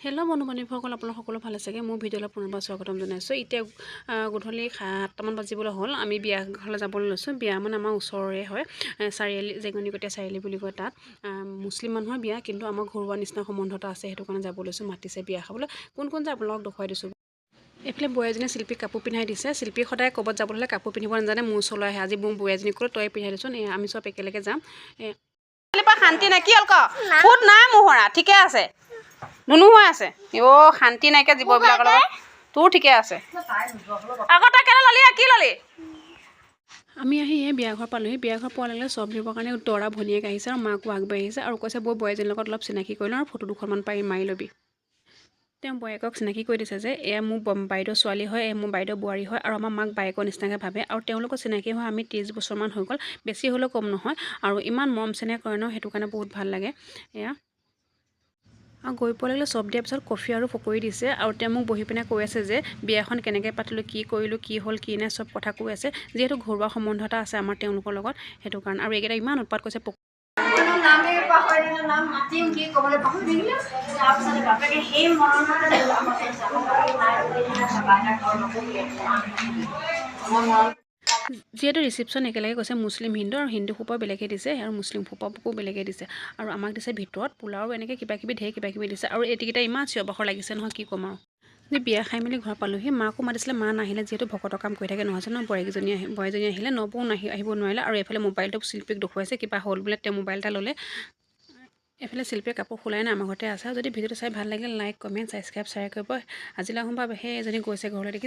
Hello বন্ধু বান্ধৱীসকল আপোনালোক সকলো ভালে চাগে? মোৰ ভিডিঅ'লৈ পুনৰবাৰ স্বাগতম জনাইছোঁ। এতিয়া গধূলি সাতটামান বাজিবলৈ হ'ল। আমি বিয়া ঘৰলৈ যাবলৈ লৈছোঁ। বিয়া মানে আমাৰ ওচৰৰে হয়। চাৰিআলি জেঙনিকটীয়া চাৰিআলি বুলি কয় তাত। মুছলিম মানুহৰ বিয়া কিন্তু আমাৰ ঘৰুৱা নিচিনা সম্বন্ধ এটা আছে। সেইটো কাৰণে যাব লৈছোঁ মাতিছে বিয়া খাবলৈ। কোন কোন যায় আপোনালোকক দেখুৱাই দিছোঁ। এইফালে বৌ এজনীয়ে শিল্পীক কাপোৰ পিন্ধাই দিছে। শিল্পী সদায় ক'ৰবাত যাবলৈ হ'লে কাপোৰ পিন্ধিব নাজানে মোৰ ওচৰলৈ আহে। আজি মোৰ বৌ এজনীক ক'লে তই পিন্ধাই দিচোন। এই আমি চব একেলগে যাম। শান্তি নাই। কি হ'ল ক? ফুট নাই মোহৰা ঠিকে আছে। নুনু হৈ আছে অ' শান্তি নাইকিয়া জীৱবিলাকৰ লগত। তোৰ ঠিকে আছে। আকৌ তই কেলৈ ল'লি কি ল'লি? আমি আহি এই বিয়া ঘৰ পালোঁহি। বিয়া ঘৰ পোৱাৰ লগে লগে চব দিবৰ কাৰণে দৰা ভনীয়েক আহিছে আৰু মাকো আগবাঢ়ি আহিছে আৰু কৈছে বৌ বোৱাৰীজনীৰ লগত অলপ চিনাকি কৰি লওঁ আৰু ফটো দুখনমান পাৰি মাৰি ল'বি। তেওঁ বোৱাৰীয়েকক চিনাকি কৰি দিছে যে এয়া মোৰ বাইদেউ ছোৱালী হয় এয়া মোৰ বাইদেউ বোৱাৰী হয় আৰু আমাৰ মাক বায়েকৰ নিচিনাকৈ ভাবে আৰু তেওঁলোকৰ চিনাকি হোৱা আমি ত্ৰিছ বছৰমান হৈ গ'ল বেছি হ'লেও কম নহয় আৰু ইমান মৰম চেনেহ কৰে ন সেইটো কাৰণে বহুত ভাল লাগে। এয়া আৰু গৈ পোৱাৰ লগে লগে চব দিয়াৰ পিছত কফি আৰু পকৰি দিছে আৰু তেওঁ মোক বহি পিনে কৈ আছে যে বিয়াখন কেনেকৈ পাতিলোঁ কি কৰিলোঁ কি হ'ল কি নাই চব কথা কৈ আছে। যিহেতু ঘৰুৱা সম্বন্ধ এটা আছে আমাৰ তেওঁলোকৰ লগত সেইটো কাৰণে। আৰু এইকেইটা ইমান উৎপাত কৰিছে পক- যিহেতু ৰিচিপশ্যন একেলগে গৈছে মুছলিম হিন্দু আৰু হিন্দু সোপাও বেলেগে দিছে আৰু মুছলিম সোপাকো বেলেগে দিছে। আৰু আমাক দিছে ভিতৰত পোলাও এনেকৈ কিবা কিবি ঢেৰ কিবা কিবি দিছে। আৰু এইকেইটা ইমান চিঞৰ বাখৰ লাগিছে নহয় কি ক'ম আৰু। যে বিয়া খাই মেলি ঘৰ পালোঁহি মাকো মাতিছিলে মা নাহিলে যিহেতু ভকতৰ কাম কৰি থাকে নহয় জানো বোৱাৰীকেইজনী আহি বোৱাৰীজনী আহিলে নবৌ নাহি আহিব নোৱাৰিলে। আৰু এইফালে মোবাইলটো শিল্পীক দেখুৱাইছে কিবা হ'ল বোলে তেওঁ মোবাইল এটা ল'লে। এইফালে শিল্পীয়ে কাপোৰ খোলাই নাই আমাৰ ঘৰতে আছে। যদি ভিডিঅ'টো চাই ভাল লাগিলে লাইক কমেণ্ট ছাবস্ক্ৰাইব শ্বেয়াৰ কৰিব। আজিলৈ বা সেই এজনী গৈছে ঘৰলৈ দেখি